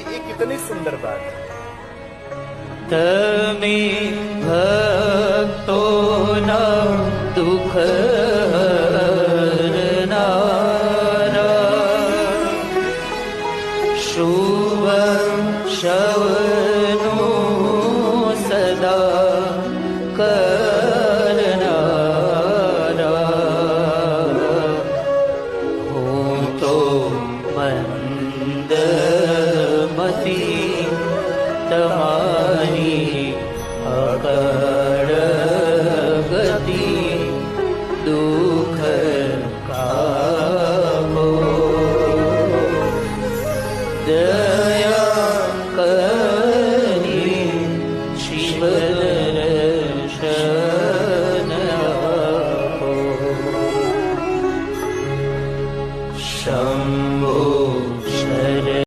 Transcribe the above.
ये कितनी सुंदर बात है। तमी भक्तो न दुख शुभ शव थी तुम्हारी अकड़ दुख का दया करी शिव दर्शन शंभो